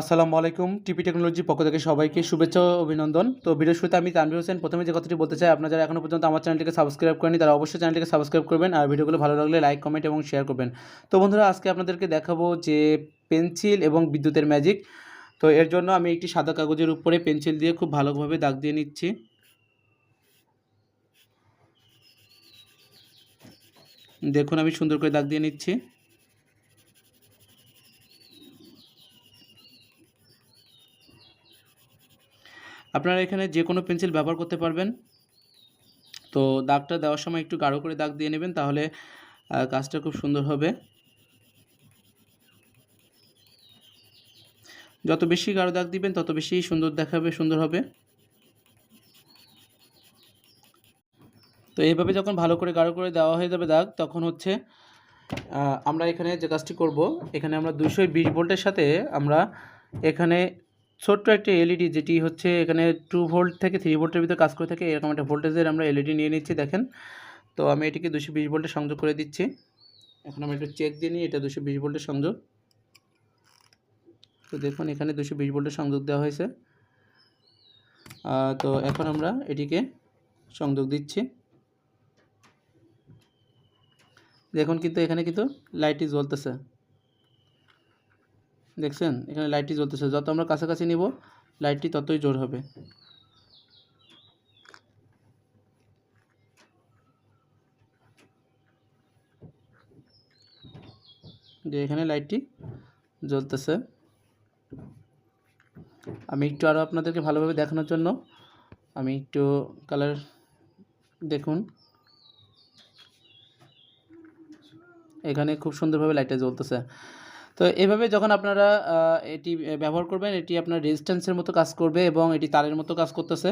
আসসালামু আলাইকুম, টিপি টেকনোলজির পক্ষ থেকে সবাইকে শুভেচ্ছা অভিনন্দন। তো ভিডিও শুরুতে আমি তানভীর হোসেন প্রথমে যে কথাটি বলতে চাই, আপনারা যারা এখনও পর্যন্ত আমার চ্যানেলটিকে সাবস্ক্রাইব করেনি তারা অবশ্যই চ্যানেলটিকে সাবস্ক্রাইব করবেন আর ভিডিওগুলো ভালো লাগলে লাইক, কমেন্ট এবং শেয়ার করবেন। তো বন্ধুরা, আজকে আপনাদেরকে দেখাবো যে পেন্সিল এবং বিদ্যুতের ম্যাজিক। তো এর জন্য আমি একটি সাদা কাগজের উপরে পেন্সিল দিয়ে খুব ভালোভাবে দাগ দিয়ে নিচ্ছি। দেখুন, আমি সুন্দর করে দাগ দিয়ে নিচ্ছি। আপনারা এখানে যে কোনো পেন্সিল ব্যবহার করতে পারবেন। তো দাগটা দেওয়ার সময় একটু গাঢ় করে দাগ দিয়ে নেবেন, তাহলে কাজটা খুব সুন্দর হবে। যত বেশি গাঢ় দাগ দিবেন, তত বেশি সুন্দর দেখাবে, সুন্দর হবে। তো এইভাবে যখন ভালো করে গাঢ় করে দেওয়া হয়ে যাবে দাগ, তখন হচ্ছে আমরা এখানে যে কাজটি করব, এখানে আমরা দুশো বিশ ভোল্টের সাথে আমরা এখানে ছোট্ট একটা এলইডি যেটি হচ্ছে এখানে টু ভোল্ট থেকে থ্রি ভোল্টের ভিতরে কাজ করে থাকে, এরকম একটা ভোল্টেজের আমরা এলইডি নিয়ে নিচ্ছি, দেখেন। তো আমি এটিকে দুশো বিশ ভোল্টে সংযোগ করে দিচ্ছি। এখন আমি একটু চেক দিয়ে নিই, এটা দুশো বিশ ভোল্টের সংযোগ। তো দেখুন, এখানে দুশো বিশ ভোল্টের সংযোগ দেওয়া হয়েছে। তো এখন আমরা এটিকে সংযোগ দিচ্ছি। দেখুন কিন্তু এখানে কিন্তু লাইটটি জ্বলতেছে। দেখছেন? এখানে লাইটটি জ্বলতেছে। যত আমরা কাছাকাছি নিব লাইটটি ততই জোর হবে। যে এখানে লাইটটি জ্বলতেছে। আমি একটু আরও আপনাদেরকে ভালোভাবে দেখানোর জন্য, আমি একটু কালার দেখুন। এখানে খুব সুন্দরভাবে লাইটটা জ্বলতেছে। তো এভাবে যখন আপনারা এটি ব্যবহার করবেন, এটি আপনার রেজিস্ট্যান্সের মতো কাজ করবে এবং এটি তারের মতো কাজ করতেছে।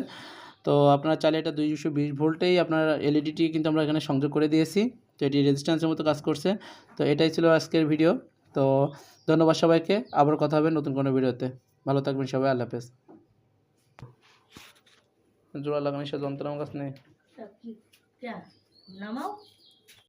তো আপনারা চাইলে এটা দুইশো বিশ ভোল্টেই আপনার এলইডিটি কিন্তু আমরা এখানে সংযোগ করে দিয়েছি। তো এটি রেজিস্ট্যান্সের মতো কাজ করছে। তো এটাই ছিল আজকের ভিডিও তো ধন্যবাদ সবাইকে। আবার কথা হবে নতুন কোনো ভিডিওতে ভালো থাকবেন সবাই। আল্লাহ হাফেজ। জোড়া লাগানোর সাথে যন্ত্র আমার কাছে নেই নামাও।